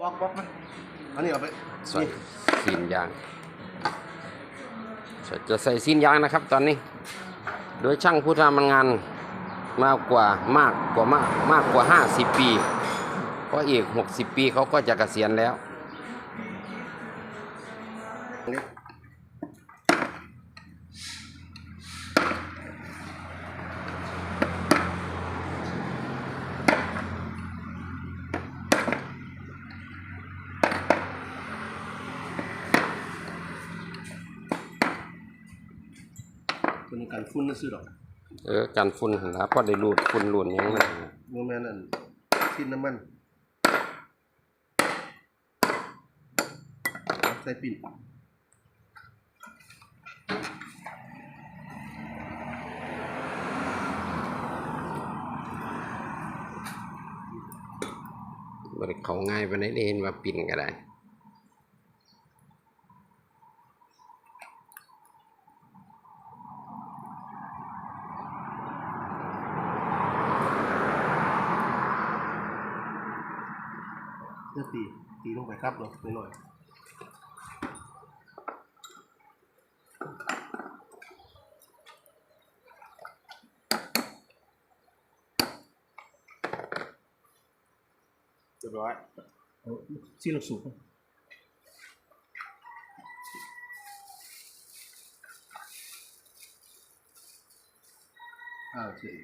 บล็อกบล็อกมันอันนี้เอาไปใส่ซีนยางจะใส่ซีนยางนะครับ ตอนนี้ โดยช่างผู้ทำงานมากกว่ามากกว่ามากมากกว่า 50 ปี เพราะอีก 60 ปีเขาก็จะเกษียณแล้วตั วนี้กันฟุ้นน่ะซื้อดอกเออกันฝุ่นหั่นล่ะพอได้รูดฝุ่นรูดหยังนั่นน่ะโมแมนอันชิ้นน้ำมันใส่ปิ่นบ่ได้เขาง่ายปานใดได้เห็นว่าปิ่นก็ได้ เพื่อตีตีลงไปครับเนาะหน่อยๆเรียบร้อยเอาชิ้นลูกสูบอ้าวเฉย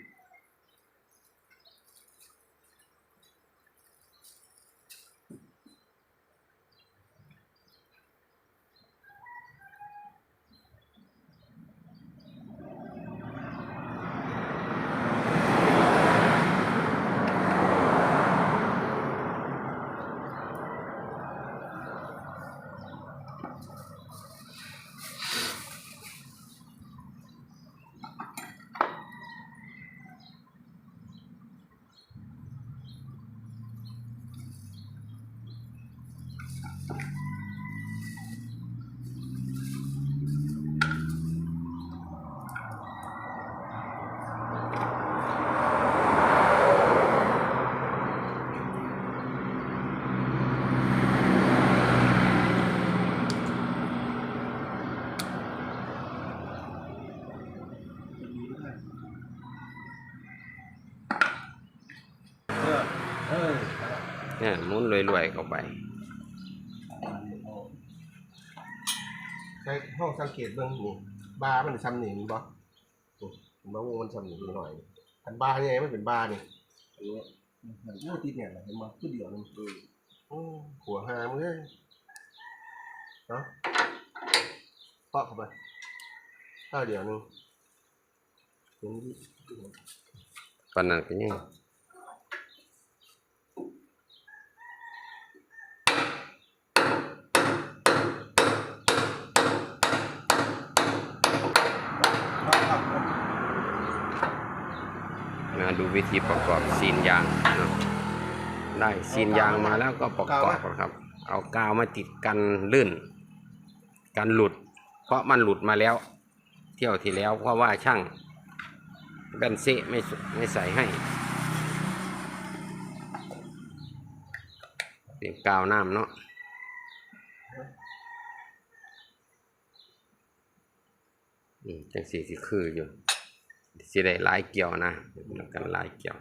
เออเออ เนี่ยมุนรวยๆเข้าไปใช้ห้องสังเกตเบื้องนี่บาร์มันซ้ำหนีบ่ผมว่าวงมันซ้ำหนีหน่อยอันบาร์นี่ไงมันเป็นบาร์นี่อันนี้มันโอ้ติดเนี่ยเห็นบ่คือเดียวนึงโอ้หัวหามเลยเนาะเคาะเข้าไปข้าวเดียวนึงถึงที่ปานนั้นก็ยัง ดูวิธีประกอบซีนยางนะได้ซีนยางมาแล้วก็ประกอบครับ เอากาวมาติดกันลื่น กันหลุด เพราะมันหลุดมาแล้ว เที่ยวที่แล้วเพราะว่าช่างแบนเซไม่ไม่ใส่ให้เป็นกาวน้ำเนาะอืมจังสีสิคืออยู่ สิได้หลายเกี่ยวนะแล้วกันหลายเกี่ยว